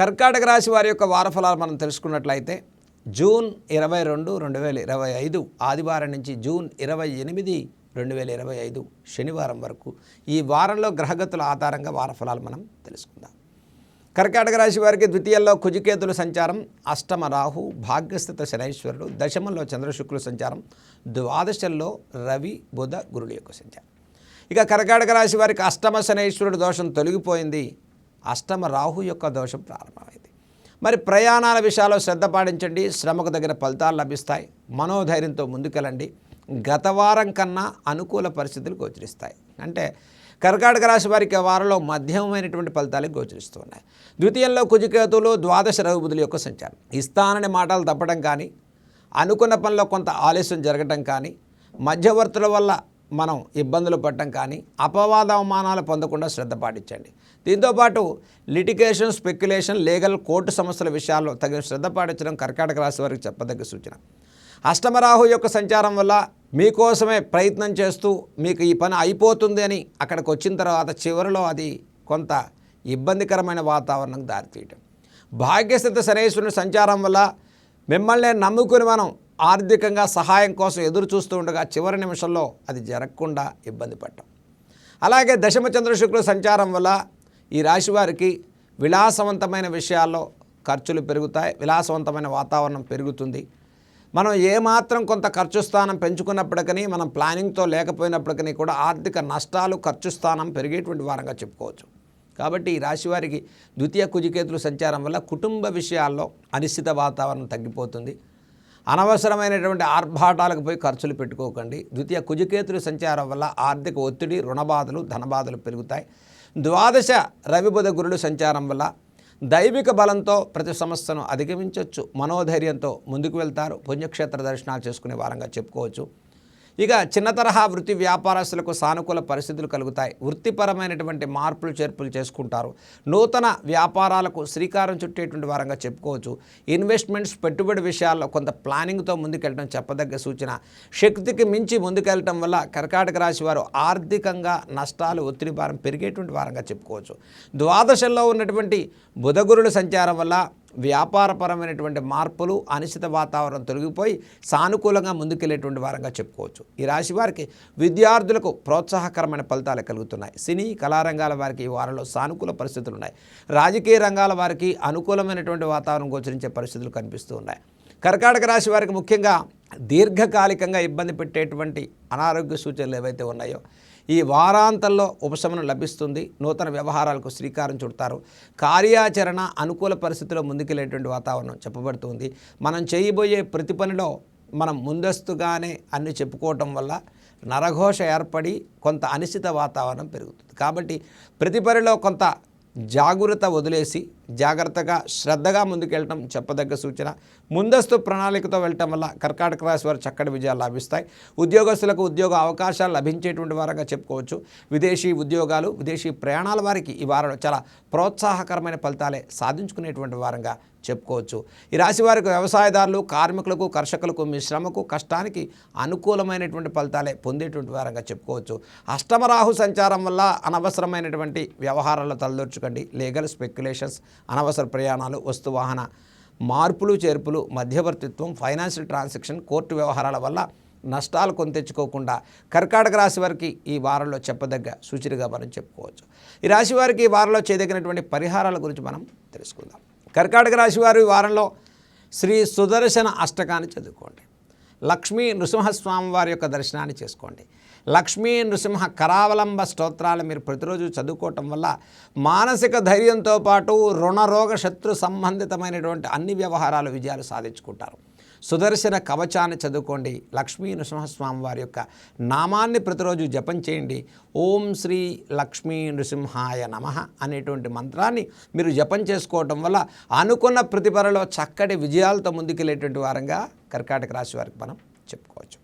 కర్కాటక రాశి వారి యొక్క వారఫలాలు మనం తెలుసుకున్నట్లయితే జూన్ ఇరవై రెండు రెండు వేల ఇరవై ఐదు ఆదివారం నుంచి జూన్ ఇరవై ఎనిమిది రెండు వేల ఇరవై ఐదు శనివారం వరకు ఈ వారంలో గ్రహగతుల ఆధారంగా వారఫలాలు మనం తెలుసుకుందాం. కర్కాటక రాశి వారికి ద్వితీయంలో కుజికేతుల సంచారం అష్టమ రాహు భాగ్యస్థిత శనైశ్వరుడు దశమంలో చంద్రశుక్రుల సంచారం ద్వాదశంలో రవి బుధ గురుడు యొక్క సంచారం. ఇక కర్కాటక రాశి వారికి అష్టమ శనైశ్వరుడు దోషం తొలగిపోయింది. అష్టమ రాహు యొక్క దోషం ప్రారంభమైంది. మరి ప్రయాణాల విషయాల్లో శ్రద్ధ పాటించండి. శ్రమకు తగిన ఫలితాలు లభిస్తాయి. మనోధైర్యంతో ముందుకెళ్ళండి. గత వారం కన్నా అనుకూల పరిస్థితులు గోచరిస్తాయి. అంటే కర్కాటక రాశి వారికి వారంలో మధ్యమైనటువంటి ఫలితాలు గోచరిస్తున్నాయి ద్వితీయంలో కుజికేతులు ద్వాదశ రఘుబుధుల యొక్క సంచారం. ఇస్తానని మాటలు తప్పడం కానీ అనుకున్న పనిలో కొంత ఆలస్యం జరగటం కానీ మధ్యవర్తుల వల్ల మనం ఇబ్బందులు పడటం కానీ అపవాద అవమానాలు పొందకుండా శ్రద్ధ పాటించండి. దీంతోపాటు లిటిగేషన్ స్పెక్యులేషన్ లీగల్ కోర్టు సమస్యల విషయాల్లో తగిన శ్రద్ధ పాటించడం కర్కాటక రాశి వారికి చెప్పదగ్గ సూచన. అష్టమరాహు యొక్క సంచారం వల్ల మీకోసమే ప్రయత్నం చేస్తూ మీకు ఈ పని అయిపోతుంది అని అక్కడికి వచ్చిన తర్వాత చివరిలో అది కొంత ఇబ్బందికరమైన వాతావరణం దారితీయటం. భాగ్యస్థిత శనేశ్వరుని సంచారం వల్ల మిమ్మల్ని నమ్ముకుని మనం ఆర్థికంగా సహాయం కోసం ఎదురు చూస్తూ ఉండగా చివరి నిమిషంలో అది జరగకుండా ఇబ్బంది పడ్డం. అలాగే దశమ చంద్రశుక్రుల సంచారం వల్ల ఈ రాశి వారికి విలాసవంతమైన విషయాల్లో ఖర్చులు పెరుగుతాయి విలాసవంతమైన వాతావరణం పెరుగుతుంది. మనం ఏమాత్రం కొంత ఖర్చు స్థానం పెంచుకున్నప్పటికీ మనం ప్లానింగ్తో లేకపోయినప్పటికీ కూడా ఆర్థిక నష్టాలు ఖర్చు స్థానం పెరిగేటువంటి వారంగా చెప్పుకోవచ్చు. కాబట్టి ఈ రాశి వారికి ద్వితీయ కుజికేతుల సంచారం వల్ల కుటుంబ విషయాల్లో అనిశ్చిత వాతావరణం తగ్గిపోతుంది. అనవసరమైనటువంటి ఆర్భాటాలకు పోయి ఖర్చులు పెట్టుకోకండి. ద్వితీయ కుజకేతులు సంచారం వల్ల ఆర్థిక ఒత్తిడి రుణబాధలు ధనబాధలు పెరుగుతాయి. ద్వాదశ రవిబుధ గురుడు సంచారం వల్ల దైవిక బలంతో ప్రతి సమస్యను అధిగమించవచ్చు మనోధైర్యంతో ముందుకు వెళ్తారు. పుణ్యక్షేత్ర దర్శనాలు చేసుకునే వారంగా చెప్పుకోవచ్చు. ఇక చిన్న తరహా వృత్తి వ్యాపారస్తులకు సానుకూల పరిస్థితులు కలుగుతాయి. వృత్తిపరమైనటువంటి మార్పులు చేర్పులు చేసుకుంటారు. నూతన వ్యాపారాలకు శ్రీకారం చుట్టేటువంటి వారంగా చెప్పుకోవచ్చు. ఇన్వెస్ట్మెంట్స్ పెట్టుబడి విషయాల్లో కొంత ప్లానింగ్తో ముందుకెళ్ళడం చెప్పదగ్గ సూచన. శక్తికి మించి ముందుకెళ్ళటం వల్ల కర్కాటక రాశి వారు ఆర్థికంగా నష్టాలు ఒత్తిడి భారం పెరిగేటువంటి వారంగా చెప్పుకోవచ్చు. ద్వాదశంలో ఉన్నటువంటి బుధగురుల సంచారం వల్ల వ్యాపారపరమైనటువంటి మార్పులు అనిశ్చిత వాతావరణం తొలగిపోయి సానుకూలంగా ముందుకెళ్ళేటువంటి వారంగా చెప్పుకోవచ్చు. ఈ రాశి వారికి విద్యార్థులకు ప్రోత్సాహకరమైన ఫలితాలు కలుగుతున్నాయి. సినీ కళారంగాల వారికి ఈ వారంలో సానుకూల పరిస్థితులు ఉన్నాయి. రాజకీయ రంగాల వారికి అనుకూలమైనటువంటి వాతావరణం గోచరించే పరిస్థితులు కనిపిస్తూ ఉన్నాయి. కర్కాటక రాశి వారికి ముఖ్యంగా దీర్ఘకాలికంగా ఇబ్బంది పెట్టేటువంటి అనారోగ్య సూచనలు ఏవైతే ఉన్నాయో ఈ వారాంతంలో ఉపశమనం లభిస్తుంది. నూతన వ్యవహారాలకు శ్రీకారం చుడతారు. కార్యాచరణ అనుకూల పరిస్థితిలో ముందుకెళ్ళేటువంటి వాతావరణం చెప్పబడుతుంది. మనం చేయబోయే ప్రతి పనిలో మనం ముందస్తుగానే అన్ని చెప్పుకోవటం వల్ల నరఘోష ఏర్పడి కొంత అనిశ్చిత వాతావరణం పెరుగుతుంది. కాబట్టి ప్రతి పనిలో కొంత జాగ్రత్త వదిలేసి జాగ్రత్తగా శ్రద్ధగా ముందుకెళ్ళటం చెప్పదగ్గ సూచన. ముందస్తు ప్రణాళికతో వెళ్ళటం వల్ల కర్కాటక రాశి వారు చక్కటి విజయాలు లభిస్తాయి. ఉద్యోగస్తులకు ఉద్యోగ అవకాశాలు లభించేటువంటి వారంగా చెప్పుకోవచ్చు. విదేశీ ఉద్యోగాలు విదేశీ ప్రయాణాల వారికి ఈ వారం చాలా ప్రోత్సాహకరమైన ఫలితాలే సాధించుకునేటువంటి వారంగా చెప్పుకోవచ్చు. ఈ రాశి వారికి వ్యవసాయదారులు కార్మికులకు కర్షకులకు మీ శ్రమకు కష్టానికి అనుకూలమైనటువంటి ఫలితాలే పొందేటువంటి వారంగా చెప్పుకోవచ్చు. అష్టమరాహు సంచారం వల్ల అనవసరమైనటువంటి వ్యవహారాల్లో తలదొర్చుకండి లీగల్ స్పెక్యులేషన్స్ అనవసర ప్రయాణాలు వస్తు వాహన మార్పులు చేర్పులు మధ్యవర్తిత్వం ఫైనాన్షియల్ ట్రాన్సాక్షన్ కోర్టు వ్యవహారాల వల్ల నష్టాలు కొని తెచ్చుకోకుండా కర్కాటక రాశి వారికి ఈ వారంలో చెప్పదగ్గ సూచనగా మనం చెప్పుకోవచ్చు. ఈ రాశి వారికి ఈ వారంలో చేయదగినటువంటి పరిహారాల గురించి మనం తెలుసుకుందాం. కర్కాటక రాశి వారు ఈ వారంలో శ్రీ సుదర్శన అష్టకాన్ని చదువుకోండి. లక్ష్మీ నృసింహస్వామి వారి యొక్క దర్శనాన్ని చేసుకోండి. లక్ష్మీ నృసింహ కరావలంబ స్తోత్రాలు మీరు ప్రతిరోజు చదువుకోవటం వల్ల మానసిక ధైర్యంతో పాటు రుణరోగ శత్రు సంబంధితమైనటువంటి అన్ని వ్యవహారాలు విజయాలు సాధించుకుంటారు. సుదర్శన కవచాన్ని చదువుకోండి. లక్ష్మీ నృసింహస్వామి వారి యొక్క నామాన్ని ప్రతిరోజు జపం చేయండి. ఓం శ్రీ లక్ష్మీ నృసింహాయ నమ అనేటువంటి మంత్రాన్ని మీరు జపం చేసుకోవటం వల్ల అనుకున్న ప్రతిభలో చక్కటి విజయాలతో ముందుకెళ్ళేటువంటి వారంగా కర్కాటక రాశి వారికి మనం చెప్పుకోవచ్చు.